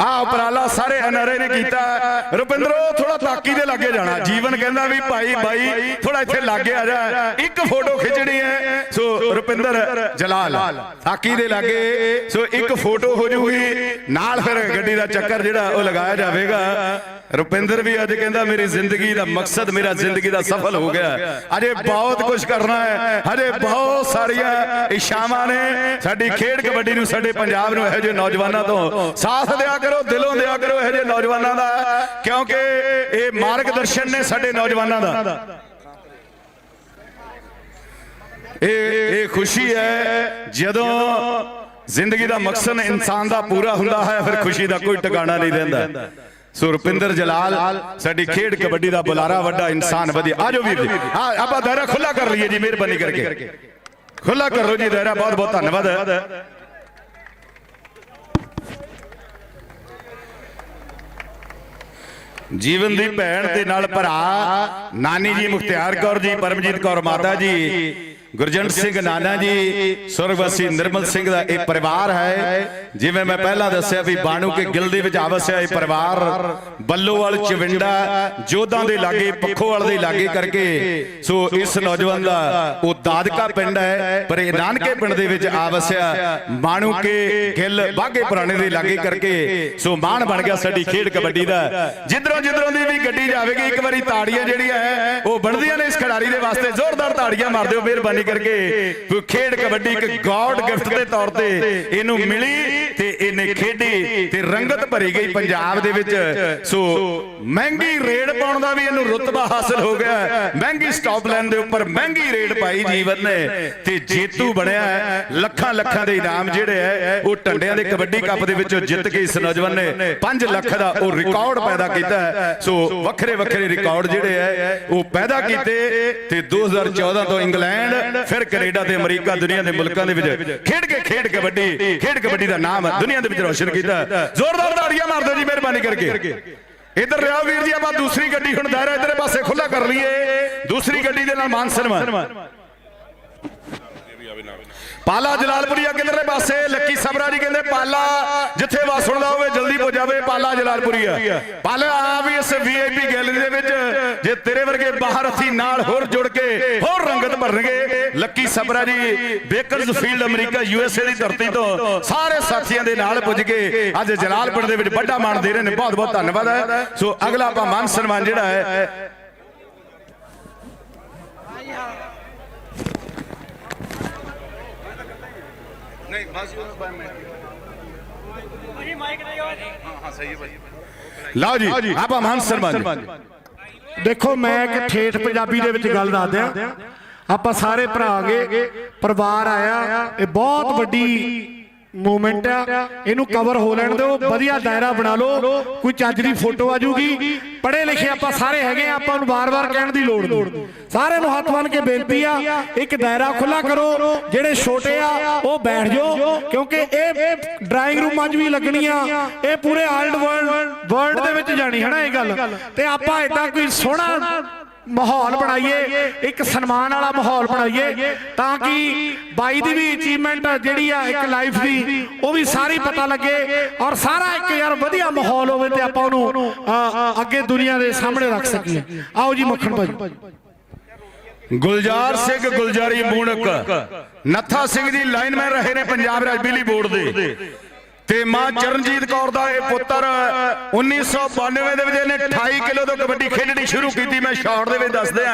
ਆ ਉਪਰਾਲਾ ਸਾਰੇ ਐਨਆਰਏ ਨੇ ਕੀਤਾ। ਰੁਪਿੰਦਰੋ ਥੋੜਾ ਤਾਕੀ ਦੇ ਲਾਗੇ ਜਾਣਾ। ਜੀਵਨ ਕਹਿੰਦਾ ਵੀ ਭਾਈ ਬਾਈ ਥੋੜਾ ਇੱਥੇ ਲਾਗੇ ਆ ਜਾ। ਇੱਕ ਫੋਟੋ ਖਿੱਚਣੀ ਹੈ। ਸੋ ਰੁਪਿੰਦਰ ਜਲਾਲ, ਤਾਕੀ ਦੇ ਲਾਗੇ। ਸੋ ਇੱਕ ਫੋਟੋ ਹੋ ਜੂਗੀ। ਨਾਲ ਫਿਰ ਗੱਡੀ ਦਾ ਚੱਕਰ ਜਿਹੜਾ ਉਹ ਲਗਾਇਆ ਜਾਵੇਗਾ। ਰੁਪਿੰਦਰ ਵੀ ਅੱਜ ਕਹਿੰਦਾ, ਮੇਰੀ ਜ਼ਿੰਦਗੀ ਦਾ ਮਕਸਦ, ਮੇਰਾ ਜ਼ਿੰਦਗੀ ਦਾ ਸਫਲ ਹੋ ਗਿਆ। ਅਜੇ ਬਹੁਤ ਕੁਝ ਕਰਨਾ ਹੈ। ਹਜੇ ਬਹੁਤ ਸਾਰੀਆਂ ਇਸ਼ਾਵਾਂ ਨੇ। ਸਾਡੀ ਖੇਡ ਕਬੱਡੀ ਨੂੰ, ਸਾਡੇ ਪੰਜਾਬ ਨੂੰ ਇਹੋ ਜਿਹੇ ਨੌਜਵਾਨਾਂ ਤੋਂ ਸਾਥ ਦਿਆ ਕਰੋ ਦਿਲੋਂ ਦਿਆ ਕਰੋ ਇਹੋ ਜਿਹੇ ਨੌਜਵਾਨਾਂ ਦਾ। ਕਿਉਂਕਿ ਇਹ ਮਾਰਗਦਰਸ਼ਨ ਨੇ ਸਾਡੇ ਨੌਜਵਾਨਾਂ ਦਾ। ਇਹ ਇਹ ਖੁਸ਼ੀ ਹੈ ਜਦੋਂ ਜ਼ਿੰਦਗੀ ਦਾ ਮਕਸਦ ਇਨਸਾਨ ਦਾ ਪੂਰਾ ਹੁੰਦਾ ਹੈ ਫਿਰ ਖੁਸ਼ੀ ਦਾ ਕੋਈ ਟਿਕਾਣਾ ਨਹੀਂ ਰਹਿੰਦਾ। ਸੋ ਰੁਪਿੰਦਰ ਜਲਾਲ ਸਾਡੀ ਖੇਡ ਕਬੱਡੀ ਦਾ ਬੁਲਾਰਾ ਵੱਡਾ ਇਨਸਾਨ ਵਧੀਆ। ਆਜੋ ਵੀਰ ਜੀ। ਹਾਂ ਆਪਾਂ ਦਾਇਰਾ ਖੁੱਲਾ ਕਰ ਲਈਏ ਜੀ ਮਿਹਰਬਾਨੀ ਕਰਕੇ। ਖੁੱਲਾ ਕਰੋ ਜੀ ਦਾਇਰਾ ਬਹੁਤ ਬਹੁਤ ਧੰਨਵਾਦ। ਜੀਵਨ ਦੀ ਭੈਣ ਤੇ ਨਾਲ ਭਰਾ, ਨਾਨੀ ਜੀ ਮੁਖਤਿਆਰ ਕੌਰ ਜੀ, ਪਰਮਜੀਤ ਕੌਰ ਮਾਤਾ ਜੀ ਗੁਰਜੰਟ ਸਿੰਘ ਨਾਨਾ ਜੀ ਸੁਰਗਵਾਸੀ ਨਿਰਮਲ ਸਿੰਘ ਦਾ ਇਹ ਪਰਿਵਾਰ ਹੈ। ਜਿਵੇਂ ਮੈਂ ਪਹਿਲਾਂ ਦੱਸਿਆ ਵੀ ਬਾਣੂ ਕੇ ਗਿਲ ਦੇ ਵਿੱਚ ਆਵਸਿਆ ਇਹ ਪਰਿਵਾਰ। ਬੱਲੋਵਾਲ ਚਵਿੰਡਾ ਜੋਧਾਂ ਦੇ ਲਾਗੇ ਪੱਖੋਵਾਲ ਦੇ ਲਾਗੇ ਕਰਕੇ। ਸੋ ਇਸ ਨੌਜਵਾਨ ਦਾ ਉਹ ਦਾਦਕਾ ਪਿੰਡ ਹੈ ਪਰ ਇਹ ਨਾਨਕੇ ਪਿੰਡ ਦੇ ਵਿੱਚ ਆਵਸਿਆ ਬਾਣੂ ਕੇ ਗਿੱਲ ਬਾਗੇ ਪੁਰਾਣੇ ਦੇ ਲਾਗੇ ਕਰਕੇ। ਸੋ ਮਾਣ ਬਣ ਗਿਆ ਸਾਡੀ ਖੇਡ ਕਬੱਡੀ ਦਾ। ਜਿੱਧਰੋਂ ਜਿੱਧਰੋਂ ਦੀ ਵੀ ਗੱਡੀ ਜਾਵੇਗੀ ਇੱਕ ਵਾਰੀ ਤਾੜੀਆਂ ਜਿਹੜੀਆਂ ਹੈ ਉਹ ਬਣਦੀਆਂ ਨੇ ਇਸ ਖਿਡਾਰੀ ਦੇ ਵਾਸਤੇ। ਜ਼ੋਰਦਾਰ ਤਾੜੀਆਂ ਮਾਰ ਦਿਓ ਮਿਹਰਬਾਨੀ ਕਰਕੇ ਕੋਈ ਖੇਡ ਕਬੱਡੀ ਇੱਕ ਗॉड ਗਿਫਟ ਦੇ ਤੌਰ ਤੇ ਇਹਨੂੰ ਮਿਲੀ ਤੇ ਇਹਨੇ ਖੇਡੀ ਤੇ ਰੰਗਤ ਭਰੀ ਗਈ ਪੰਜਾਬ ਦੇ ਵਿੱਚ। ਸੋ ਮਹਿੰਗੀ ਰੇਡ ਪਾਉਣ ਦਾ ਵੀ ਇਹਨੂੰ ਰੁਤਬਾ ਹਾਸਲ ਹੋ ਗਿਆ। ਮਹਿੰਗੀ ਸਟਾਪ ਲਾਈਨ ਦੇ ਉੱਪਰ ਮਹਿੰਗੀ ਰੇਡ ਪਾਈ ਜੀਵਨ ਨੇ। ਤੇ ਜੇਤੂ ਬਣਿਆ। ਲੱਖਾਂ ਲੱਖਾਂ ਦੇ ਇਨਾਮ ਜਿਹੜੇ ਹੈ ਉਹ ਟੰਡਿਆਂ ਦੇ ਕਬੱਡੀ ਕੱਪ ਦੇ ਵਿੱਚੋਂ ਜਿੱਤ ਕੇ ਇਸ ਨੌਜਵਾਨ ਨੇ 5 ਲੱਖ ਦਾ ਉਹ ਰਿਕਾਰਡ ਪੈਦਾ ਕੀਤਾ। ਸੋ ਵੱਖਰੇ ਵੱਖਰੇ ਰਿਕਾਰਡ ਜਿਹੜੇ ਹੈ ਉਹ ਪੈਦਾ ਕੀਤੇ ਤੇ 2014 ਤੋਂ ਇੰਗਲੈਂਡ ਫਿਰ ਕੈਨੇਡਾ ਤੇ ਅਮਰੀਕਾ ਦੁਨੀਆ ਦੇ ਮੁਲਕਾਂ ਦੇ ਵਿੱਚ ਖੇਡ ਕੇ ਖੇਡ ਕਬੱਡੀ ਖੇਡ ਕਬੱਡੀ ਦਾ ਨਾਮ ਦੁਨੀਆ ਦੇ ਵਿੱਚ ਰੋਸ਼ਨ ਕੀਤਾ। ਜ਼ੋਰਦਾਰ ਤਾੜੀਆਂ ਮਾਰ ਦਿਓ ਜੀ ਮਿਹਰਬਾਨੀ ਕਰਕੇ। ਇਧਰ ਰਿਆ ਵੀਰ ਜੀ ਆਪਾਂ ਦੂਸਰੀ ਗੱਡੀ ਹੁਣ ਦਾਇਰਾ ਇਧਰੇ ਪਾਸੇ ਖੁੱਲਾ ਕਰ ਲਈਏ। ਦੂਸਰੀ ਗੱਡੀ ਦੇ ਨਾਲ ਮਾਨ ਸਨਮਾਨ। ਪਾਲਾ ਜਲਾਲਪੁਰੀਆ ਕਿਧਰੇ ਪਾਸੇ ਲੱਕੀ ਸਬਰਾ ਜੀ ਪਾਲਾ, ਜਿੱਥੇ ਵਾਸਣ ਦਾ ਹੋਵੇ, ਜਲਦੀ ਪਹੁੰਚ ਜਾਵੇ ਪਾਲਾ ਜਲਾਲਪੁਰੀਆ ਪਾਲਾ, ਆ ਵੀ ਇਸ ਵੀਆਈਪੀ ਗੈਲਰੀ ਦੇ ਵਿੱਚ, ਜੇ ਤੇਰੇ ਵਰਗੇ ਬਾਹਰ ਅਸੀਂ ਨਾਲ ਹੋਰ ਜੁੜ ਕੇ, ਹੋਰ ਰੰਗਤ ਭਰਨਗੇ। Lucky Sabra ji bakers America USA ਦੀ ਧਰਤੀ ਤੋਂ ਸਾਰੇ ਸਾਥੀਆਂ ਦੇ ਨਾਲ ਪੁੱਜ ਕੇ ਅੱਜ ਜਲਾਲਪੁਰ ਦੇ ਵਿੱਚ ਵੱਡਾ ਮਾਣ ਦੇ ਰਹੇ ਨੇ। ਬਹੁਤ ਬਹੁਤ ਧੰਨਵਾਦ ਹੈ। ਸੋ ਅਗਲਾ ਆਪਾਂ ਮਾਨ ਸਨਮਾਨ ਜਿਹੜਾ ਹੈ ਲਓ ਜੀ ਆਪਾਂ ਮਾਨ ਸਨਮਾਨ ਦੇਖੋ ਮੈਂ ਇੱਕ ਠੇਠ ਪੰਜਾਬੀ ਦੇ ਵਿੱਚ ਗੱਲ ਦੱਸ ਦਿਆਂ। ਆਪਾਂ ਸਾਰੇ ਭਰਾ ਆਗੇ ਪਰਿਵਾਰ ਆਇਆ। ਇਹ ਬਹੁਤ ਵੱਡੀ ਮੂਵਮੈਂਟ ਆ, ਇਹਨੂੰ ਕਵਰ ਹੋ ਲੈਣ ਦਿਓ, ਵਧੀਆ ਦਾਇਰਾ ਬਣਾ ਲਓ, ਕੋਈ ਚੱਜ ਦੀ ਫੋਟੋ ਆ ਜੂਗੀ ਪੜ੍ਹੇ ਲਿਖੇ ਆਪਾਂ ਸਾਰੇ ਹੈਗੇ ਆ, ਆਪਾਂ ਨੂੰ ਵਾਰ-ਵਾਰ ਕਹਿਣ ਦੀ ਲੋੜ ਨਹੀਂ। ਸਾਰਿਆਂ ਨੂੰ ਹੱਥ ਬੰਨ ਕੇ ਬੇਨਤੀ ਆ, ਇੱਕ ਦਾਇਰਾ ਖੁੱਲਾ ਕਰੋ, ਜਿਹੜੇ ਛੋਟੇ ਆ, ਉਹ ਬੈਠ ਜਾਓ, ਕਿਉਂਕਿ ਇਹ ਡਰਾਇੰਗ ਰੂਮਾਂ 'ਚ ਵੀ ਲੱਗਣੀ ਆ। ਇਹ ਪੂਰੇ ਆਲਡ ਵਰਲਡ ਵਰਲਡ ਦੇ ਵਿੱਚ ਜਾਣੀ ਹੈ ਨਾ ਇਹ ਗੱਲ? ਤੇ ਆਪਾਂ ਇਦਾਂ ਕੋਈ ਸੋਹਣਾ ਮਾਹੌਲ ਬਣਾਈਏ ਇੱਕ ਸਨਮਾਨ ਵਾਲਾ ਮਾਹੌਲ ਬਣਾਈਏ ਤਾਂ ਕਿ ਬਾਈ ਦੀ ਵੀ ਅਚੀਵਮੈਂਟ ਜਿਹੜੀ ਆ ਇੱਕ ਲਾਈਫ ਦੀ ਉਹ ਵੀ ਸਾਰੀ ਪਤਾ ਲੱਗੇ ਔਰ ਸਾਰਾ ਇੱਕ ਯਾਰ ਵਧੀਆ ਮਾਹੌਲ ਹੋਵੇ ਤੇ ਆਪਾਂ ਉਹਨੂੰ ਅ, ਅੱਗੇ ਦੁਨੀਆ ਦੇ ਸਾਹਮਣੇ ਰੱਖ ਸਕੀਏ। ਆਓ ਜੀ ਮੱਖਣ ਭਾਜੀ ਗੁਲਜ਼ਾਰ ਸਿੰਘ ਗੁਲਜ਼ਾਰੀ ਮੂਣਕ ਨੱਥਾ ਸਿੰਘ ਜੀ ਲਾਈਨਮੈਨ ਰਹੇ ਨੇ ਪੰਜਾਬ ਰਾਜ ਬਿਜਲੀ ਬੋਰਡ ਦੇ। ਤੇ ਮਾਂ ਚਰਨਜੀਤ ਕੌਰ ਦਾ ਇਹ ਪੁੱਤਰ 1992 ਦੇ ਵਿੱਚ ਇਹਨੇ 28 ਕਿਲੋ ਤੋਂ ਕਬੱਡੀ ਖੇਡਣੀ ਸ਼ੁਰੂ ਕੀਤੀ। ਮੈਂ ਸ਼ਾਰਟ ਦੇ ਵਿੱਚ ਦੱਸਦੇ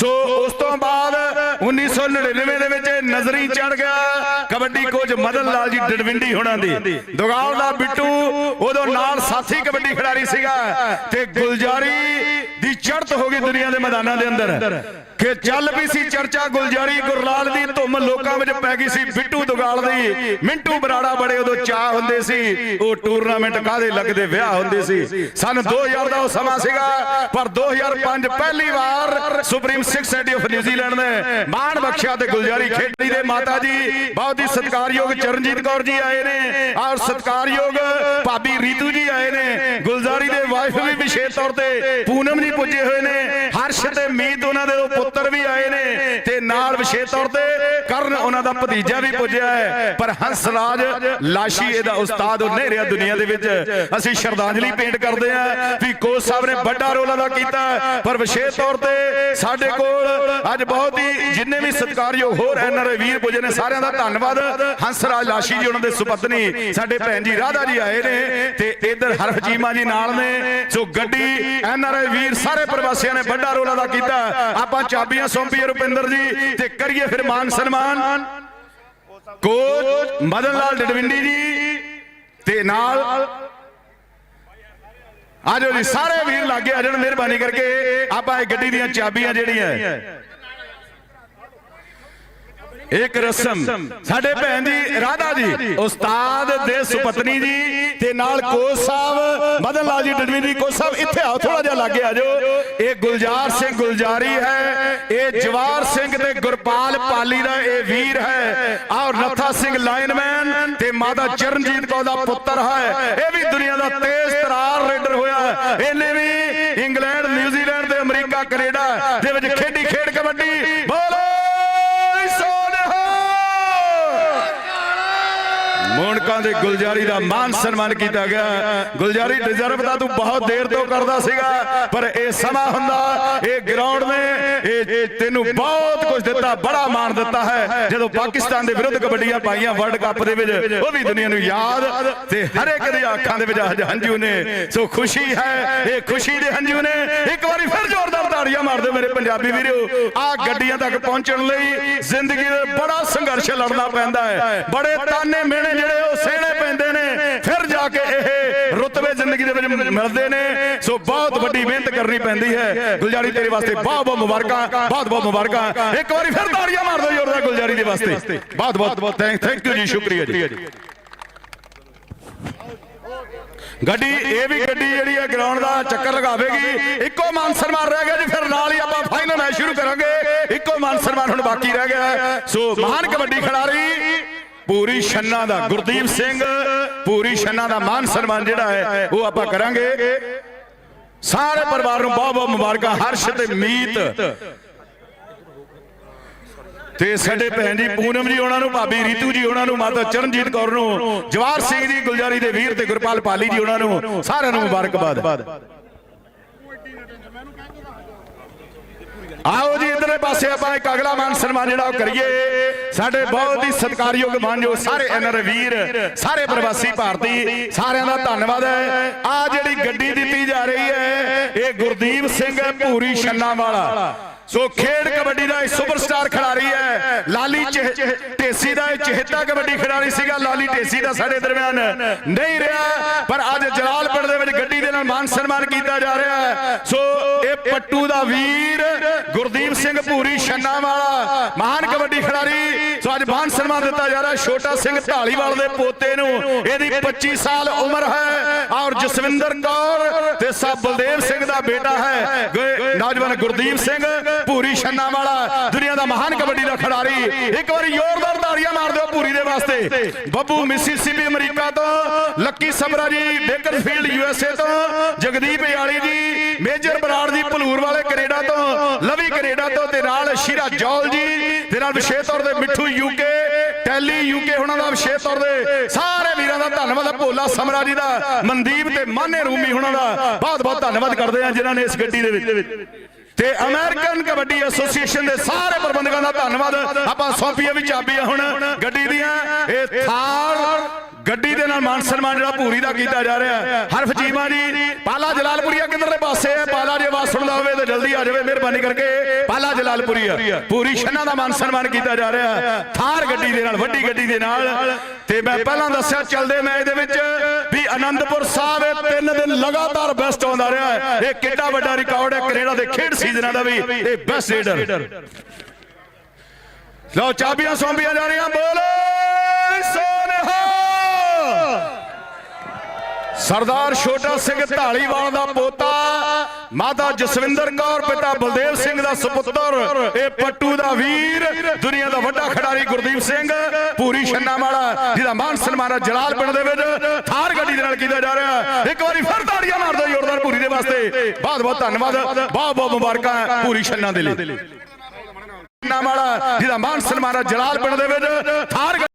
ਸੋ ਉਸ ਤੋਂ ਬਾਅਦ 1999 ਦੇ ਵਿੱਚ ਨਜ਼ਰੀ ਚੜ ਗਿਆ। ਕਬੱਡੀ ਕੋਚ ਮਦਨ ਲਾਲ ਜੀ ਡਡਵਿੰਡੀ ਹੋਣਾ ਦੀ। ਦੁਗਾਲ ਦਾ ਬਿੱਟੂ ਉਦੋਂ ਨਾਲ ਸਾਥੀ ਕਬੱਡੀ ਖਿਡਾਰੀ ਸੀਗਾ। ਤੇ ਗੁਲਜ਼ਾਰੀ ਦੀ ਚੜ੍ਹਤ ਹੋ ਗਈ ਦੁਨੀਆ ਦੇ ਮੈਦਾਨਾਂ ਦੇ ਅੰਦਰ। ਕਿ ਚੱਲ ਵੀ ਸੀ ਚਰਚਾ ਗੁਲਜ਼ਾਰੀ, ਗੁਰਲਾਲ ਦੀ ਧੁੰਮ ਲੋਕਾਂ ਵਿੱਚ ਪੈ ਗਈ ਸੀ, ਬਿੱਟੂ ਦੁਗਾਲ ਦੀ, ਮਿੰਟੂ ਬਰਾੜਾ ਬੜੇ ਉਦੋਂ ਚਾਹ ਹੁੰਦੇ ਸੀ, ਉਹ ਟੂਰਨਾਮੈਂਟ ਕਾਦੇ ਲੱਗਦੇ ਵਿਆਹ ਹੁੰਦੇ ਸੀ। ਸਨ 2000 ਦਾ ਉਹ ਸਮਾਂ ਸੀਗਾ, ਪਰ 2005 ਪਹਿਲੀ ਵਾਰ Supreme Sikh Society of New Zealand ਨੇ ਮਾਣ ਬਖਸ਼ਿਆ ਤੇ ਗੁਲਜ਼ਾਰੀ ਖੇਡੀ ਦੇ ਮਾਤਾ ਜੀ, ਬਹੁਤ ਹੀ ਸਤਿਕਾਰਯੋਗ ਚਰਨਜੀਤ ਕੌਰ ਜੀ ਆਏ ਨੇ, ਔਰ ਸਤਿਕਾਰਯੋਗ ਭਾਬੀ ਰੀਤੂ ਜੀ ਆਏ ਨੇ। ਗੁਲਜ਼ਾਰੀ ਦੇ ਵਾਈਫ ਵੀ ਵਿਸ਼ੇਸ਼ ਤੌਰ ਤੇ ਪੂਨਮ ਜੀ ਪੁੱਜੇ ਹੋਏ ਨੇ, ਹਰਸ਼ ਤੇ ਮੀਤ ਉਹਨਾਂ ਦੇ ਉਹ ਪੁੱਤਰ ਵੀ ਆਏ ਨੇ ਤੇ ਨਾਲ ਵਿਸ਼ੇਸ਼ ਤੌਰ ਤੇ ਕਰਨ ਉਹਨਾਂ ਦਾ ਭਤੀਜਾ ਵੀ ਪੁੱਜਿਆ ਹੈ। ਪਰ ਹੰਸਰਾਜ ਲਾਸ਼ੀ ਇਹਦਾ ਉਸਤਾਦ ਉਹ ਨਹੀਂ ਰਿਹਾ ਦੁਨੀਆ ਦੇ ਵਿੱਚ ਅਸੀਂ ਸ਼ਰਧਾਂਜਲੀ ਪੇਂਟ ਕਰਦੇ ਆਂ ਵੀ ਕੋਚ ਸਾਹਿਬ ਨੇ ਵੱਡਾ ਰੋਲ ਅਦਾ ਕੀਤਾ। ਪਰ ਵਿਸ਼ੇਸ਼ ਤੌਰ ਤੇ ਸਾਡੇ ਕੋਲ ਅੱਜ ਬਹੁਤ ਹੀ ਜਿੰਨੇ ਵੀ ਸਤਿਕਾਰਯੋਗ ਹੋਰ ਐਨਆਰਆਈ ਵੀਰ ਪੁੱਜੇ ਨੇ ਸਾਰਿਆਂ ਦਾ ਧੰਨਵਾਦ। ਹੰਸਰਾਜ ਲਾਸ਼ੀ ਜੀ ਉਹਨਾਂ ਦੇ ਸੁਪਤਨੀ ਸਾਡੇ ਭੈਣ ਜੀ ਰਾਧਾ ਜੀ ਆਏ ਨੇ ਤੇ ਇਧਰ ਹਰਫ ਚੀਮਾ ਜੀ ਨਾਲ ਨੇ ਸੋ ਗੱਡੀ ਐਨਆਰਆਈ ਵੀਰ ਸਾਰੇ ਪ੍ਰਵਾਸੀਆਂ ਨੇ ਵੱਡਾ ਰੋਲ ਅਦਾ ਕੀਤਾ ਆਪਾਂ ਚਾਬੀਆਂ ਸੌਂਪੀਏ ਰੁਪਿੰਦਰ ਜੀ ਤੇ ਕਰੀਏ ਫਿਰ ਮਾਨ ਸਨਮਾਨ। ਕੋਚ ਮਦਨ ਲਾਲ ਡਡਵਿੰਡੀ ਜੀ ਤੇ ਨਾਲ ਆਜੋ ਜੀ, ਸਾਰੇ ਵੀਰ ਲਾਗੇ ਆ ਜਾਣ, ਮਿਹਰਬਾਨੀ ਕਰਕੇ ਆਪਾਂ ਇਹ ਗੱਡੀ ਦੀਆਂ ਚਾਬੀਆਂ ਜਿਹੜੀਆਂ ਇੱਕ ਰਸਮ ਸਾਡੇ ਭੈਣ ਜੀ ਰਾਧਾ ਜੀ। ਉਸਤਾਦ ਦੇ ਸੁਪਤਨੀ ਜੀ ਤੇ ਨਾਲ ਕੋਚ ਸਾਹਿਬ ਮਦਨ ਲਾਲ ਜੀ ਡਡਵੀ ਜੀ ਕੋਚ ਸਾਹਿਬ ਇੱਥੇ ਆਓ ਥੋੜਾ ਜਿਹਾ ਲਾਗੇ ਆ ਜਾਓ। ਇਹ ਗੁਲਜ਼ਾਰ ਸਿੰਘ ਗੁਲਜ਼ਾਰੀ ਹੈ। ਇਹ ਜਵਾਰ ਸਿੰਘ ਤੇ ਗੁਰਪਾਲ ਪਾਲੀ ਦਾ ਇਹ ਵੀਰ ਹੈ। ਔਰ ਨੱਥਾ ਸਿੰਘ ਲਾਈਨਮੈਨ ਤੇ ਮਾਤਾ ਚਰਨਜੀਤ ਕੌਰ ਦਾ ਪੁੱਤਰ ਹੈ। ਇਹ ਵੀ ਦੁਨੀਆ ਦਾ ਤੇਜ਼ ਤਰਾਰ ਰੇਡਰ ਹੋਇਆ। ਹੈ। ਇਹਨੇ ਵੀ ਇੰਗਲੈਂਡ ਨਿਊਜ਼ੀਲੈਂਡ ਤੇ ਅਮਰੀਕਾ ਕੈਨੇਡਾ ਦੇ ਵਿੱਚ ਖੇਡੀ ਖੇਡ ਕਬੱਡੀ ਬੋਲੋ ਸੋਨਹਾ ਮੋਨਕਾਂ ਦੇ ਗੁਲਜ਼ਾਰੀ ਦਾ ਮਾਨ ਸਨਮਾਨ ਕੀਤਾ ਗਿਆ। ਗੁਲਜ਼ਾਰੀ ਡਿਜ਼ਰਵ ਦਾ ਤੂੰ ਬਹੁਤ ਦੇਰ ਤੋਂ ਕਰਦਾ ਸੀਗਾ, ਪਰ ਇਹ ਸਮਾਂ ਹੁੰਦਾ, ਇਹ ਗਰਾਊਂਡ ਨੇ, ਇਹ ਤੈਨੂੰ ਬਹੁਤ ਕੁਝ ਦਿੱਤਾ, ਬੜਾ ਮਾਣ ਦਿੱਤਾ ਹੈ। ਜਦੋਂ ਪਾਕਿਸਤਾਨ ਦੇ ਵਿਰੁੱਧ ਕਬੱਡੀਆਂ ਪਾਈਆਂ ਵਰਲਡ ਕੱਪ ਦੇ ਵਿੱਚ, ਉਹ ਵੀ ਦੁਨੀਆ ਨੂੰ ਯਾਦ ਤੇ ਹਰ ਇੱਕ ਦੀਆਂ ਅੱਖਾਂ ਦੇ ਵਿੱਚ ਹੰਝੂ ਨੇ। ਸੋ ਖੁਸ਼ੀ ਹੈ, ਇਹ ਖੁਸ਼ੀ ਦੇ ਹੰਝੂ ਨੇ। ਇੱਕ ਵਾਰੀ ਫਿਰ ਜ਼ੋਰਦਾਰ ਤਾੜੀਆਂ ਮਾਰ ਮੇਰੇ ਪੰਜਾਬੀ ਵੀਰੋ। ਆ ਗੱਡੀਆਂ ਤੱਕ ਪਹੁੰਚਣ ਲਈ ਜ਼ਿੰਦਗੀ ਦੇ ਬੜਾ ਸੰਘਰਸ਼ ਲੜਨਾ ਪੈਂਦਾ ਹੈ। ਬੜੇ ਤਾਨੇ ਮਿਹਣੇ ਜਿਹੜੇ ਉਹ ਸਹਿਣੇ ਪੈਂਦੇ ਨੇ। ਫਿਰ ਜਾ ਕੇ ਇਹ ਰੁਤਬੇ ਜ਼ਿੰਦਗੀ ਦੇ ਵਿੱਚ ਮਿਲਦੇ ਨੇ। ਸੋ ਬਹੁਤ ਵੱਡੀ ਮਿਹਨਤ ਕਰਨੀ ਪੈਂਦੀ ਹੈ। ਗੁਲਜ਼ਾਰੀ ਤੇਰੇ ਵਾਸਤੇ ਬਹੁਤ ਬਹੁਤ ਮੁਬਾਰਕਾਂ, ਬਹੁਤ ਬਹੁਤ ਮੁਬਾਰਕਾਂ। ਇੱਕ ਵਾਰੀ ਫਿਰ ਤਾੜੀਆਂ ਮਾਰ ਦਿਓ ਜ਼ੋਰਦਾਰ ਗੁਲਜ਼ਾਰੀ ਦੇ ਵਾਸਤੇ। ਬਹੁਤ ਬਹੁਤ ਥੈਂਕ ਯੂ ਜੀ, ਸ਼ੁਕਰੀਆ ਜੀ। ਗੱਡੀ, ਇਹ ਵੀ ਗੱਡੀ ਜਿਹੜੀ ਹੈ ਗਰਾਊਂਡ ਦਾ ਚੱਕਰ ਲਗਾਵੇਗੀ। ਇੱਕੋ ਮਾਨ ਸਨਮਾਨ ਰਹਿ ਗਿਆ ਜੀ, ਫਿਰ ਨਾਲ ਹੀ ਆਪਾਂ ਫਾਈਨਲ ਮੈਚ ਸ਼ੁਰੂ ਕਰਾਂਗੇ। ਇੱਕੋ ਮਾਨ ਸਨਮਾਨ ਹੁਣ ਬਾਕੀ ਰਹਿ ਗਿਆ। ਸੋ ਮਹਾਨ ਕਬੱਡੀ ਖਿਡਾਰੀ ਪੂਰੀ ਛੰਨਾ ਦਾ, ਗੁਰਦੀਪ ਸਿੰਘ ਪੂਰੀ ਛੰਨਾ ਦਾ ਮਾਨ ਸਨਮਾਨ ਜਿਹੜਾ ਹੈ, ਉਹ ਆਪਾਂ ਕਰਾਂਗੇ। ਸਾਰੇ ਪਰਿਵਾਰ ਨੂੰ ਬਹੁਤ ਬਹੁਤ ਮੁਬਾਰਕਾਂ, ਹਰਸ਼ ਤੇ ਮੀਤ। ਤੇ ਸਾਡੇ ਭੈਣ ਜੀ ਪੂਨਮ ਜੀ ਉਹਨਾਂ ਨੂੰ, ਭਾਬੀ ਰੀਤੂ ਜੀ ਉਹਨਾਂ ਨੂੰ, ਮਾਤਾ ਚਰਨਜੀਤ ਕੌਰ ਨੂੰ ਜਵਾਰ ਸਿੰਘ ਜੀ ਗੁਲਜ਼ਾਰੀ ਦੇ ਵੀਰ ਤੇ ਗੁਰਪਾਲ ਪਾਲੀ ਜੀ ਉਹਨਾਂ ਨੂੰ, ਸਾਰਿਆਂ ਨੂੰ ਮੁਬਾਰਕਬਾਦ। ਆਓ ਜੀ ਇਧਰਲੇ ਪਾਸੇ ਆਪਾਂ ਇੱਕ ਅਗਲਾ ਮਾਨ ਸਨਮਾਨ ਜਿਹੜਾ ਉਹ ਕਰੀਏ। ਸਾਡੇ ਬਹੁਤ ਹੀ ਸਤਿਕਾਰਯੋਗ ਮਾਨਯੋਗ ਸਾਰੇ ਐਨਆਰ ਵੀਰ, ਸਾਰੇ ਪ੍ਰਵਾਸੀ ਭਾਰਤੀ, ਸਾਰਿਆਂ ਦਾ ਧੰਨਵਾਦ ਹੈ। ਆ ਜਿਹੜੀ ਗੱਡੀ ਦਿੱਤੀ ਜਾ ਰਹੀ ਹੈ, ਇਹ ਗੁਰਦੀਪ ਸਿੰਘ ਭੂਰੀ ਛੰਨਾ ਵਾਲਾ। ਸੋ ਖੇਡ ਕਬੱਡੀ ਦਾ ਇਹ ਸੁਪਰਸਟਾਰ ਖਿਡਾਰੀ ਹੈ। ਲਾਲੀ ਚਿਹ- ਢੇਸੀ ਦਾ ਇਹ ਚਹੇਤਾ ਕਬੱਡੀ ਖਿਡਾਰੀ ਸੀਗਾ। ਲਾਲੀ ਢੇਸੀ ਦਾ ਸਾਡੇ ਦਰਮਿਆਨ ਨਹੀਂ ਰਿਹਾ, ਪਰ ਅੱਜ ਜਲਾਲਪੁਰ ਦੇ ਵਿੱਚ ਗੱਡੀ ਦੇ ਨਾਲ ਮਾਨ ਸਨਮਾਨ ਕੀਤਾ ਜਾ ਰਿਹਾ ਹੈ। ਸੋ ਇਹ ਪੱਟੂ ਦਾ ਵੀਰ ਗੁਰਦੀਪ ਸਿੰਘ ਭੂਰੀ ਛੰਨਾ ਵਾਲਾ ਮਹਾਨ ਅੱਜ ਮਾਨ ਸਨਮਾਨ ਦਿੱਤਾ ਜਾ ਰਿਹਾ ਛੋਟਾ ਸਿੰਘ ਢਾਲੀਵਾਲ ਦੇ ਪੋਤੇ ਨੂੰ। ਇਹਦੀ 25 ਸਾਲ ਉਮਰ ਹੈ ਔਰ ਜਸਵਿੰਦਰ ਕੌਰ ਤੇ ਸਾ ਬਲਦੇਵ ਸਿੰਘ ਦਾ ਬੇਟਾ ਹੈ। ਨੌਜਵਾਨ ਗੁਰਦੀਪ ਸਿੰਘ, ਭੂਰੀ ਛੰਨਾ ਵਾਲਾ, ਦੁਨੀਆ ਦਾ ਮਹਾਨ ਕਬੱਡੀ ਦਾ ਖਿਡਾਰੀ। ਇੱਕ ਵਾਰੀ ਜ਼ੋਰਦਾਰ ਤਾੜੀਆਂ ਮਾਰ ਦਿਓ ਭੂਰੀ ਦੇ ਵਾਸਤੇ। ਬੱਬੂ ਮਿਸੀਸੀਪੀ ਅਮਰੀਕਾ ਤੋਂ, Lucky Sabra ji Bakersfield USA ਤੋਂ, ਜਗਦੀਪ ਯਾਲੀ ਜੀ, ਮੇਜਰ ਬਰਾੜ ਜੀ ਭਲੂਰ ਵਾਲੇ ਕੈਨੇਡਾ ਤੋਂ, ਲਵੀ ਕੈਨੇਡਾ ਤੋਂ ਤੇ ਨਾਲ ਸ਼ੀਰਾ ਜੌਲ ਜੀ, ਤੇ ਨਾਲ ਵਿਸ਼ੇਸ਼ ਤੌਰ ਤੇ ਮਿੱਠੂ ਯੂਕੇ ਟੈਲੀ ਯੂਕੇ ਹੁਣਾਂ ਦਾ ਵਿਸ਼ੇਸ਼ ਤੌਰ ਤੇ ਸਾਰੇ ਵੀਰਾਂ ਦਾ ਧੰਨਵਾਦ ਭੋਲਾ ਸਮਰਾ ਜੀ ਦਾ, ਮਨਦੀਪ ਤੇ ਮਾਨੇ ਰੂਮੀ ਹੁਣਾਂ ਦਾ ਬਹੁਤ ਬਹੁਤ ਧੰਨਵਾਦ ਕਰਦੇ ਹਾਂ ਜਿਨ੍ਹਾਂ ਨੇ ਇਸ ਗੱਡੀ ਦੇ ਵਿੱਚ। ਤੇ ਅਮਰੀਕਨ ਕਬੱਡੀ ਐਸੋਸੀਏਸ਼ਨ ਦੇ ਸਾਰੇ ਪ੍ਰਬੰਧਕਾਂ ਦਾ ਧੰਨਵਾਦ। ਆਪਾਂ ਸੌਂਪੀਆਂ ਵੀ ਚਾਬੀਆਂ ਹੁਣ ਗੱਡੀ ਦੀਆਂ। ਇਹ ਥਾਰ ਗੱਡੀ ਦੇ ਨਾਲ ਮਾਨ ਸਨਮਾਨ ਜਿਹੜਾ ਭੂਰੀ ਦਾ ਕੀਤਾ ਜਾ ਰਿਹਾ ਹੈ। ਹਰਫ ਚੀਮਾ ਜੀ, ਪਾਲਾ ਜਲਾਲਪੁਰੀਆ ਕਿਧਰਲੇ ਪਾਸੇ ਹੈ? ਪਾਲਾ ਜੇ ਆਵਾਜ਼ ਸੁਣਦਾ ਹੋਵੇ ਤਾਂ ਜਲਦੀ ਆ ਜਾਵੇ, ਮਿਹਰਬਾਨੀ ਕਰਕੇ। ਪਾਲਾ ਜਲਾਲਪੁਰੀਆ ਪੂਰੀ ਛੰਨਾ ਦਾ ਮਾਨ ਸਨਮਾਨ ਕੀਤਾ ਜਾ ਰਿਹਾ ਹੈ। ਥਾਰ ਗੱਡੀ ਦੇ ਨਾਲ, ਵੱਡੀ ਗੱਡੀ ਦੇ ਨਾਲ। ਤੇ ਮੈਂ ਪਹਿਲਾਂ ਦੱਸਿਆ, ਚੱਲਦੇ ਮੈਚ ਦੇ ਵਿੱਚ ਵੀ ਅਨੰਦਪੁਰ ਸਾਹਿਬ ਇਹ ਤਿੰਨ ਦਿਨ ਲਗਾਤਾਰ ਬੈਸਟ ਆਉਂਦਾ ਰਿਹਾ ਹੈ। ਇਹ ਕਿੰਨਾ ਵੱਡਾ ਰਿਕਾਰਡ ਹੈ, ਕੈਨੇਡਾ ਦੇ ਖੇਡ ਸੀਜ਼ਨਾਂ ਦਾ ਵੀ ਇਹ ਬੈਸਟ ਰੇਡਰ ਲਓ, ਚਾਬੀਆਂ ਸੌਂਪੀਆਂ ਜਾ ਰਹੀਆਂ, ਬੋਲੇ! ਸਰਦਾਰ ਛੋਟਾ ਸਿੰਘ ਢਾਲੀਵਾਲ ਦਾ ਪੋਤਾ ਮਾਤਾ ਜਸਵਿੰਦਰ ਕੌਰ ਪਿਤਾ ਬਲਦੇਵ ਸਿੰਘ ਦਾ ਸੁਪੁੱਤਰ ਇਹ ਪੱਟੂ ਦਾ ਵੀਰ ਦੁਨੀਆ ਦਾ ਵੱਡਾ ਖਿਡਾਰੀ ਗੁਰਦੀਪ ਸਿੰਘ ਪੂਰੀ ਛੰਨਾ ਵਾਲਾ ਜਿਹਦਾ ਮਾਨ ਸਨਮਾਨ ਜਲਾਲ ਪਿੰਡ ਦੇ ਵਿੱਚ ਥਾਰ ਗੱਡੀ ਦੇ ਨਾਲ ਕੀਤਾ ਜਾ ਰਿਹਾ। ਇੱਕ ਵਾਰੀ ਫਿਰ ਤਾੜੀਆਂ ਮਾਰ ਦਿਓ ਜ਼ੋਰਦਾਰ ਪੂਰੀ ਦੇ ਵਾਸਤੇ। ਬਹੁਤ ਬਹੁਤ ਧੰਨਵਾਦ। ਬਹੁਤ ਬਹੁਤ ਮੁਬਾਰਕਾਂ ਪੂਰੀ ਛੰਨਾ ਦੇ ਲਈ। ਛੰਨਾ ਵਾਲਾ ਜਿਹਦਾ ਮਾਨ ਸਨਮਾਨ ਜਲਾਲ ਪਿੰਡ ਦੇ ਵਿੱਚ। ਥਾਰ